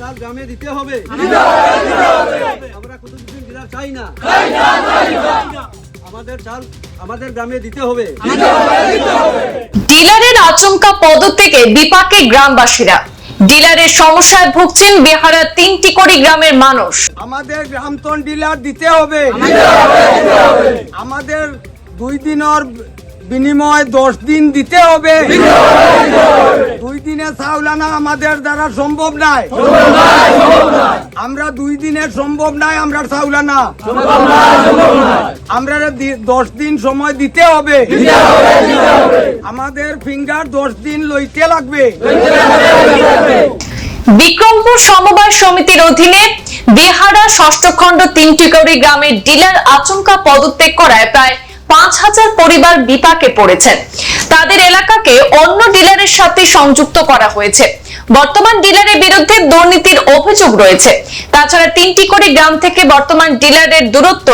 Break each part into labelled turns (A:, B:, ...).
A: চাল গ্রামে দিতে হবে। আমরা কুতুবুদ্দিন ডিলার চাই না। আমাদের চাল আমাদের গ্রামে দিতে হবে।
B: ডিলারের আচমকা পদত্যাগে বিপাকে গ্রামবাসীরা। ডিলারের সমস্যায় ভুগছেন বিহারের তিনটি কোটি গ্রামের মানুষ।
C: আমাদের গ্রামতন ডিলার দিতে হবে। আমাদের দুই দিনের বিনিময় দশ দিন দিতে হবে। দুই দিনে চাউলানা আমাদের দ্বারা সম্ভব নাই। আমরা দুই দিনের সম্ভব নাই আমরা চাউলানা আমরা দশ দিন সময় দিতে হবে। আমাদের ফিঙ্গার দশ দিন লইতে লাগবে।
B: বিক্রমপুর সমবায় সমিতির অধীনে বিহারা ষষ্ঠ খণ্ড তিনটিকড়ি গ্রামের ডিলার আচমকা পদত্যাগ করায় প্রায় পাঁচ হাজার পরিবার বিপাকে পড়েছেন। তাদের এলাকাকে অন্য ডিলারের সাথে সংযুক্ত করা হয়েছে। বর্তমান ডিলারের বিরুদ্ধে দুর্নীতির অভিযোগ রয়েছে। তাছাড়া তিনটি করে গ্রাম থেকে বর্তমান ডিলারের দূরত্ব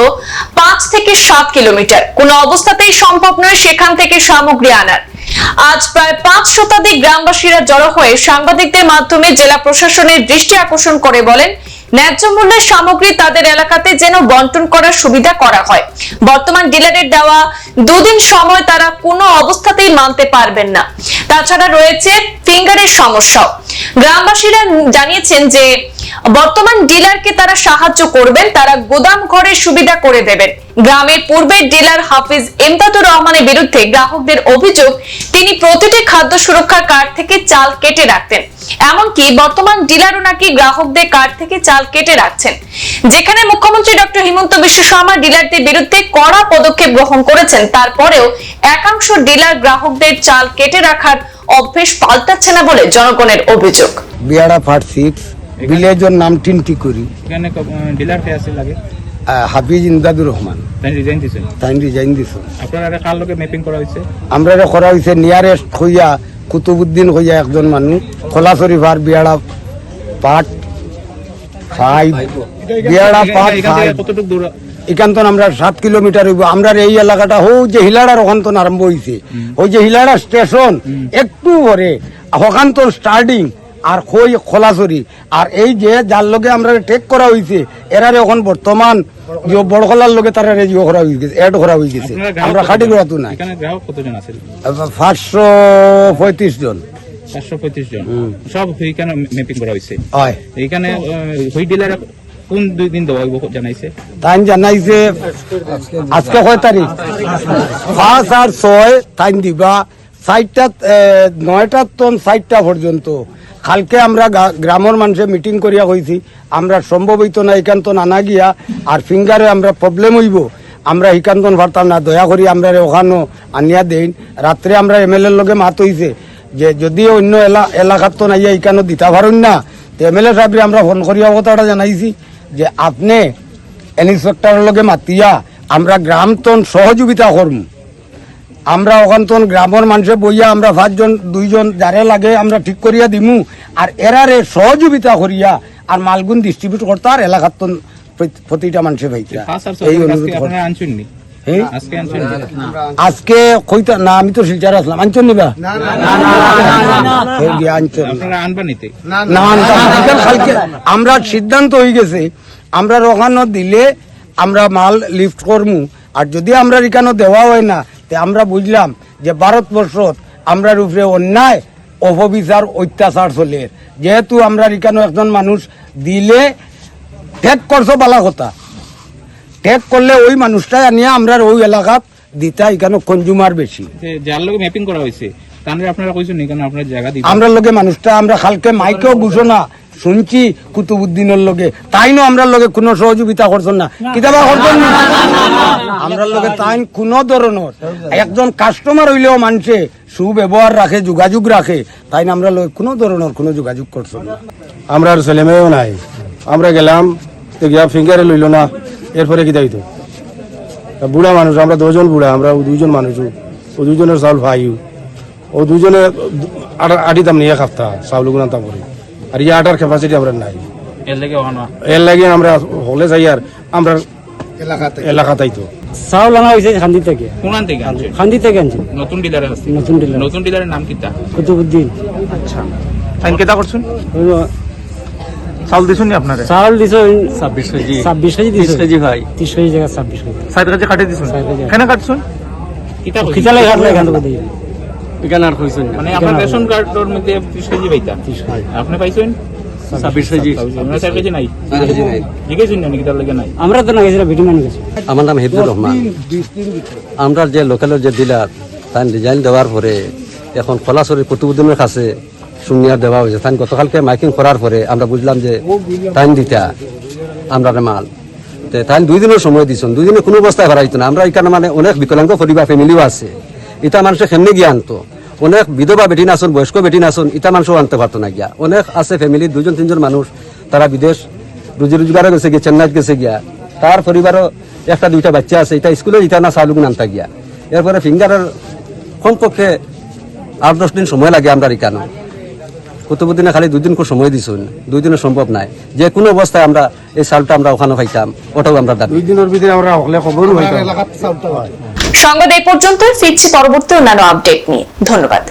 B: পাঁচ থেকে সাত কিলোমিটার। কোনো অবস্থাতেই সম্ভব নয় সেখান থেকে সামগ্রী আনার। আজ প্রায় পাঁচ শতাধিক গ্রামবাসীরা জড়ো হয়ে সাংবাদিকদের মাধ্যমে জেলা প্রশাসনের দৃষ্টি আকর্ষণ করে বলেন ন্যায্য মূল্যের সামগ্রী তাদের এলাকাতে যেন বন্টন করার সুবিধা করা হয়। বর্তমান ডিলারের দেওয়া দুদিন সময় তারা কোনো অবস্থাতেই মানতে পারবেন না। তাছাড়া রয়েছে ফিঙ্গারের সমস্যাও। গ্রামবাসীরা জানিয়েছেন যে বর্তমান ডিলারকে তারা সাহায্য করবেন, তারা গোদাম ঘরের সুবিধা করে দেবেন। গ্রামের পূর্বের ডিলার হাফিজ ইমদাদুর রহমানের বিরুদ্ধে গ্রাহকদের অভিযোগ, তিনি প্রতিটি খাদ্য সুরক্ষা কার্ড থেকে চাল কেটে রাখতেন। এমনকি বর্তমান ডিলারও নাকি গ্রাহকদের কার্ড থেকে চাল কেটে রাখছেন। যেখানে মুখ্যমন্ত্রী ডক্টর হিমন্ত বিশ্ব শর্মা ডিলারদের বিরুদ্ধে কড়া পদক্ষেপ গ্রহণ করেছেন, তারপরেও একাংশ ডিলার গ্রাহকদের চাল কেটে রাখার অভ্যেস পাল্টাচ্ছে না বলে জনগণের অভিযোগ।
C: বিয়াড়া ফাট সিক্স ভিলেজের নাম টিনটি করি।
D: এখানে ডিলার কে আছে লাগে?
C: হাফিজ ইমদাদুর রহমান।
D: তাই রিজাইন দিছেন
C: তাই ডিজাইন দিছ।
D: আপনারা কার লোকে ম্যাপিং করা হয়েছে?
C: আমরা এটা করা হয়েছে নিয়ারেস্ট হইয়া কুতুবুদ্দিন হইয়া একজন মানুষ খোলা শরীফার বিয়াড়া পাট ফাইভ বিয়াড়া পাট ফাইভ
D: কতটুকু দূর?
C: এখান তো আমরা সাত কিলোমিটার হইব। আমরা এই এলাকাটা হৌ যে হিলাড়ার ওখান তো আরম্ভ হয়েছে ওই যে হিলাড়া স্টেশন একটু পরে ওখান তো স্টার্টিং আর কই খোলাসরি আর এই যে যার লগে আমরা টেক করা হয়েছে এরারে এখন বর্তমান যে বড়খলার লগে তারা করা হয়ে গেছে এড করা হয়ে গেছে আমরা খাটি
D: কতজন?
C: করাতো নাই। পাঁচশো পঁয়ত্রিশ জন।
D: চারশো পঁয়ত্রিশ জন। সব ম্যাপিং করা হয়েছে
C: হয়।
D: এখানে হুই ডিলার কোন দুই দিন দেওয়া হইব জানাইছে?
C: তাই জানাইছে আজকে কয় তারিখ? পাঁচ আর ছয় তাই দিবা। চারটা নয়টা টন চারটা পর্যন্ত। কালকে আমরা গ্রামের মানুষে মিটিং করিয়া কইছি আমরা সম্ভব হইতো না এখান তো নানা গিয়া, আর ফিঙ্গারে আমরা প্রবলেম হইব। আমরা এখান তো পারতাম না, দয়া করি আমরা ওখানো আনিয়া দেন রাত্রে আমরা এম এল এর লগে মাত হইছে যে যদি অন্য এলা এলাকার তো নাইয়া এখানে দিতে পারেন না। তো এম এল এ সাহেব আমরা ফোন করিয়া কথাটা জানাইছি যে, আপনি ইন্সপেক্টরের লগে মাতিয়া, আমরা গ্রাম তন সহযোগিতা করম। আমরা ওখান তন গ্রামের মানুষে বইয়া আমরা পাঁচজন দুইজন যারে লাগে আমরা ঠিক করিয়া দিমু আর এরারে সহযোগিতা করিয়া আর মালগুন ডিস্ট্রিবিউট করতে আর এলাকার তন প্রতিটা মানুষে ভাইতা এই অনুরোধ
D: আজকে
C: কর
D: আপনারা আনছেন নি
C: হ্যাঁ?
D: আজকে আনছেন নি?
C: আজকে কইতা না আমি তো শিলচার আসলাম আনচন নিবা না। আমরা সিদ্ধান্ত হয়ে গেছে আমরা ওখানে দিলে আমরা মাল লিফট করমু আর যদি আমরা এখানে দেওয়া হয় না তে আমরা বুঝলাম যে ভারতবর্ষত আমরা উপরে অন্যায় অপবিচার অত্যাচার চলে। যেহেতু আমরা এখানে একজন মানুষ দিলে ঠেক করছ বালা কথা। ঠেক করলে ওই মানুষটাই আনিয়ে আমরা ওই এলাকাত দিতা এখানে কনজুমার বেশি।
D: যার লোকে ম্যাপিং করা হয়েছে তাহলে আপনারা কইছেন নি আপনার জায়গা দিবেন
C: আমরা লগে মানুষটা আমরা কালকে মাইকেও ঘোষণা শুনছি কুতুবুদ্দিনের লগে। তাই নো আমরা লগে কোনো সহযোগিতা করছেন না। কিতাবা করছেন না? আমরা লগে তাই কোনো ধরনের। একজন কাস্টমার হইলেও মানুষে সুব্যবহার রাখে, যোগাযোগ রাখে। তাই না আমরা লগে কোনো ধরনের কোনো যোগাযোগ করছেন না।
E: আমরা আর ছেলে মেয়েও নাই। আমরা গেলাম, তো গিয়া ফিঙ্গারে লইল না। এরপরে কি দায়িত্ব বুড়া মানুষ, আমরা দুজন বুড়া, আমরা দুইজন মানুষ ও। দুজনের চাউল ভাই ও। দুজনে আটা- দাম নিয়ে খাপ্তা চাউল গুণা দাম করি আর ইয়ে আটার ক্যাপাসিটি আমরা নাই।
D: এর লাগে
E: আমরা হলে যাই আর আমরা এলাকা তাইতো
F: চাউল আনা হয়েছে খান্দি থেকে।
D: কোনান থেকে আনছেন
F: খান্দি থেকে আনছি।
D: নতুন ডিলার আছে
F: নতুন ডিলার।
D: নতুন ডিলারের নাম কিতা
F: কুতুবুদ্দিন।
D: আচ্ছা। তাই কেটা করছেন?
F: হইল
D: চাউল দিছুন নি আপনারে
F: চাউল দিছ
A: ছাব্বিশ কেজি।
F: ছাব্বিশ কেজি দিছ
A: বিশ কেজি ভাই।
F: ত্রিশ কেজি জায়গা ছাব্বিশ কেজি।
D: সাইড কাছে কাটি দিছুন?
F: সাইড।
D: কেন কাটছুন?
F: এখান থেকে দিই
A: এখানে আর কইছেন
D: মানে আপনার রেশন কার্ডের মধ্যে ত্রিশ কেজি পাইতা? আপনি পাইছেন?
A: ছাব্বিশ কেজি।
D: আপনার চার কেজি নাই?
A: চার কেজি নাই।
D: জিজ্ঞেসুন না নাকি তার লেগে নাই?
F: আমরা তো না গেছিলাম ভিটি গেছি।
G: আমার নাম হিফজুর রহমান। আমরা যে লোকালের যে ডিলার তার ডিজাইন দেওয়ার পরে এখন কলাশরী কুতুবুদ্দিনের কাছে শুনিয়া দেওয়া হয়েছে। তাই গতকালকে মাইকিং করার পরে আমরা বুঝলাম যে টাইম দিতা আমরা মাল। তে তাই দুই দিনের সময় দিছেন। দুই দিনে কোনো অবস্থায় ভরা না। আমরা এখানে মানে অনেক বিকলাঙ্গ পরিবার ফ্যামিলিও আছে। এটা মানুষের কেমনি গিয়ে আনতো অনেক বিধবা বেটি নাচন বয়স্ক বেটি নাচন ইটা মানুষও আনতে পারতো না গিয়া। অনেক আছে ফ্যামিলি দুজন তিনজন মানুষ তারা বিদেশ রুজি রোজগারও গেছে গিয়া চেন্নাইত গেছে গিয়া। তার পরিবারও একটা দুইটা বাচ্চা আছে এটা স্কুলে ইটা না চালুক নানতা গিয়া। এরপরে ফিঙ্গারের কমপক্ষে আট দশ দিন সময় লাগে আমরা এখানে কুতুবুদ্দিনে খালি দুই দিন করে সময় দিছুন দুই দিনে সম্ভব নাই। যে কোনো অবস্থায় আমরা এই চালটা আমরা ওখানে পাইতাম ওটাও আমরা
E: দুই দিনের ভিতরে আমরা হলে খবর
B: সংবাদ এই পর্যন্ত ফিরছি পরবর্তী অন্যান্য আপডেট নিয়ে। ধন্যবাদ।